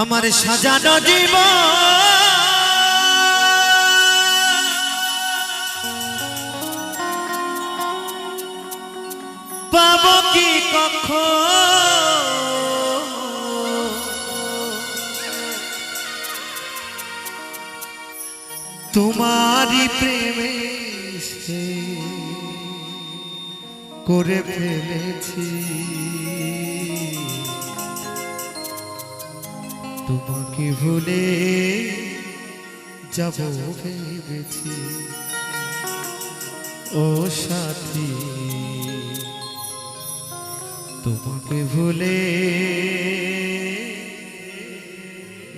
আমার সাজানো জীব পাব কি কখ তোমারই প্রেমে করে ফেলেছি। তোমাকে ভুলে যাব ভেবেছি। ও সাথী তোমাকে ভুলে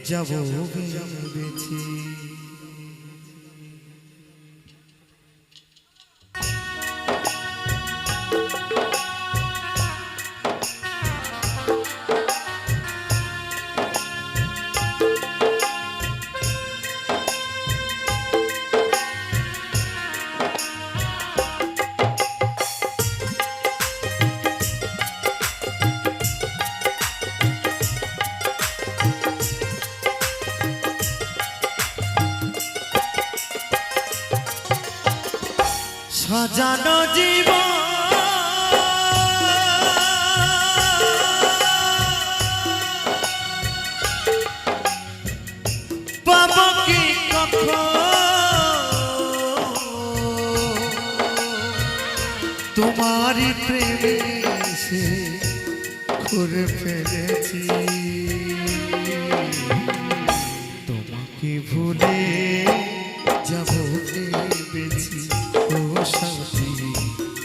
যাব ভেবেছি। সাজানো জীব পাব কি কখন? তোমারই প্রেমে সে করে ফেলেছি।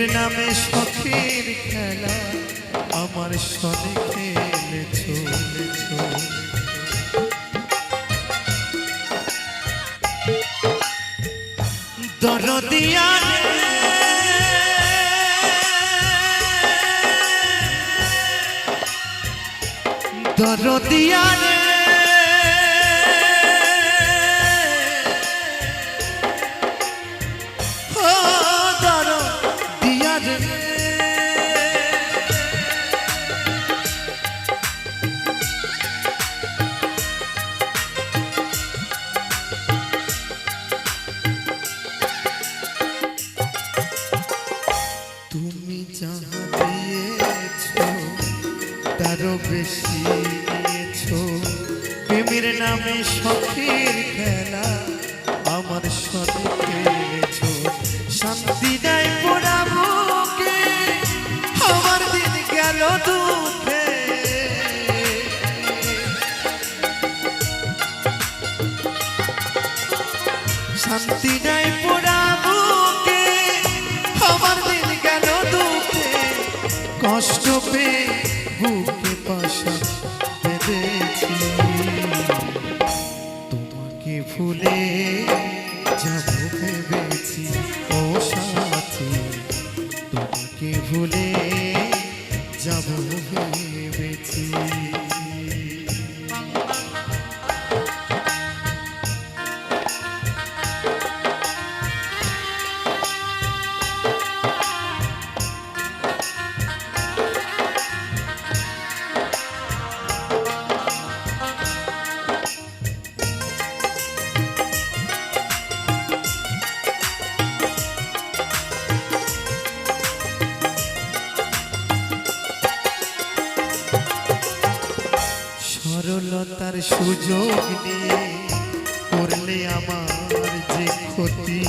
প্রেমের নামে শখের খেলা আমার সনে খেলেছ। দরদিয়া দরদিয়া নামে শখের খেলা। আমার খেলেছ শান্তি নাই পোড়াবুকে আমার দিন গেল দুঃখে। শান্তি নাই পোড়াবুকে আমার দিন গেল দুঃখে। কষ্ট যাব ভেবেছি সুযোগ নিয়ে করলে আমার যে ক্ষতি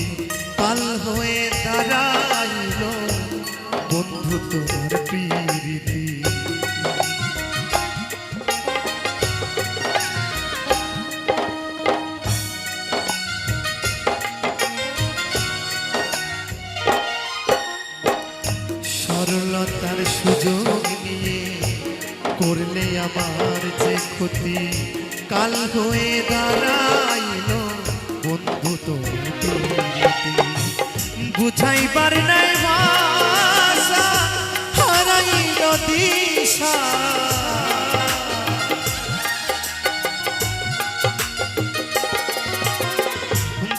পাল হয়ে দাঁড়াইল বন্ধু তোমার প্রীতি। সরলতার সুযোগ নিয়ে করলে আমার যে ক্ষতি কাল হয়ে দাঁড়াইল। বন্ধু তো বুঝাইবার নাই ভাষা, হারাইল দিশা।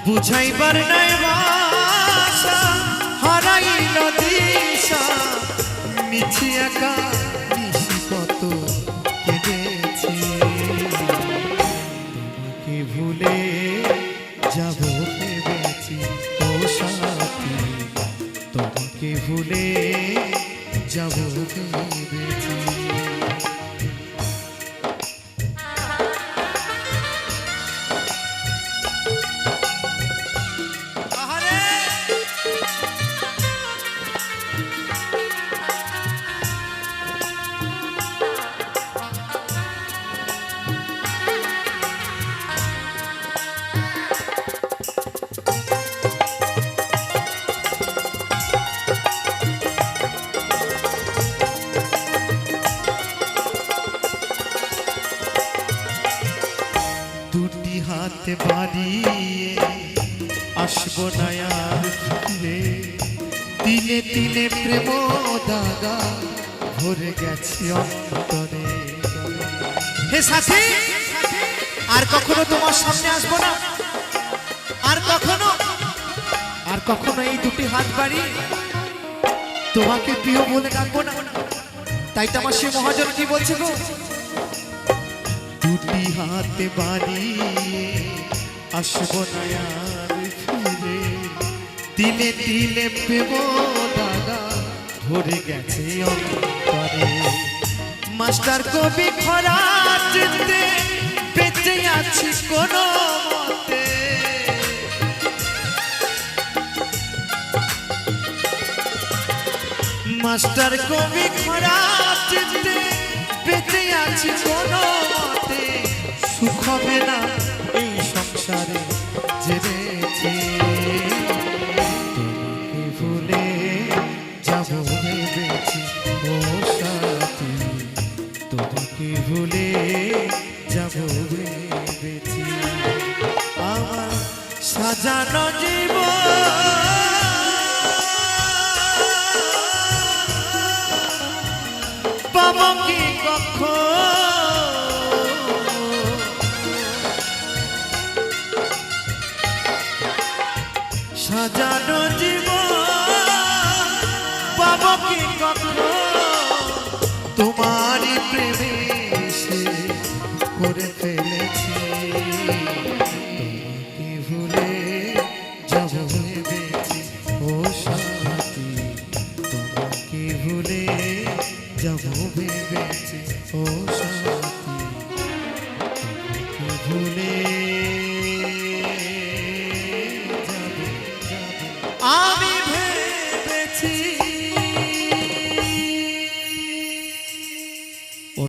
বুঝাইবার নাই ভাষা, হারাইল দিশা। মিছি একা দুটি হাত বাড়িয়ে আসব না আর ফিরে তিলে তিলে প্রেম দাগা ভরে গেছে অন্তরে। হে সাথী, আর কখনো তোমার সামনে আসব না। আর কখনো আর কখনো এই দুটি হাত বাড়ি তোমাকে প্রিয় বলে ডাকবো না। তাই তো আমার সে মহাজন কি বলছে গো দুটি হাতে বাড়িয়ে আসব ফিরে। দিলে তিলে প্রেম দাদা ভরে গেছে অন্তরে। মাস্টার কবি খরা বেঁচে আছি কোনো মাস্টার কবি খরা চিনতে বেঁচে আছি কোনো হবে না এই সংসারে জেনেছি তোমাকে ভুলে যাব ভেবেছি ও সাথী, তোমাকে ভুলে যাব ভেবেছি আমার সাজানো জীবন তোমারই প্রেমে সে করে ফেলেছি। তোমাকে ভুলে যাব ভেবেছি ও সাথী, তোমাকে ভুলে যাব ভেবেছি ও সাথী, তোমাকে ভুলে